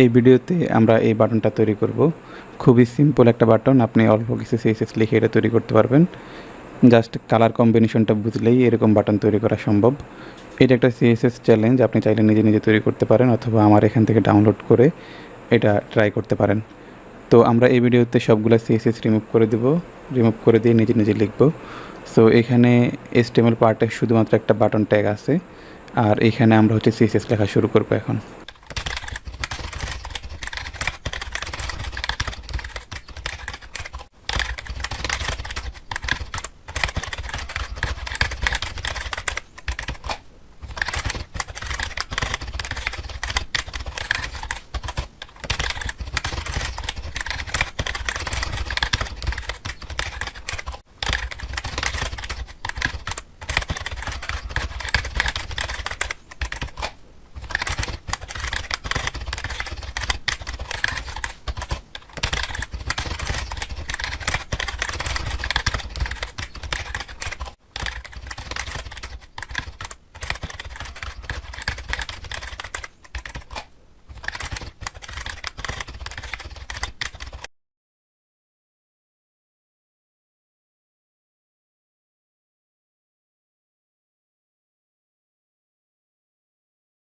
এই ভিডিওতে আমরা এই বাটনটা তৈরি করব। খুবই সিম্পল একটা বাটন, আপনি অল্প কিছু সিএসএস লিখে এটা তৈরি করতে পারবেন। জাস্ট কালার কম্বিনেশনটা বুঝলেই এরকম বাটন তৈরি করা সম্ভব। এটা একটা সিএসএস চ্যালেঞ্জ আপনি চাইলে নিজে নিজে তৈরি করতে পারেন অথবা আমার এখান থেকে ডাউনলোড করে এটা ট্রাই করতে পারেন। তো আমরা এই ভিডিওতে সবগুলো সিএসএস রিমুভ করে দেব রিমুভ করে দিয়ে নিজে নিজে লিখব। সো এখানে এসটিএমএল পার্টে শুধুমাত্র একটা বাটন ট্যাগ আছে, আর এখানে আমরা হচ্ছে সিএসএস লেখা শুরু করব এখন।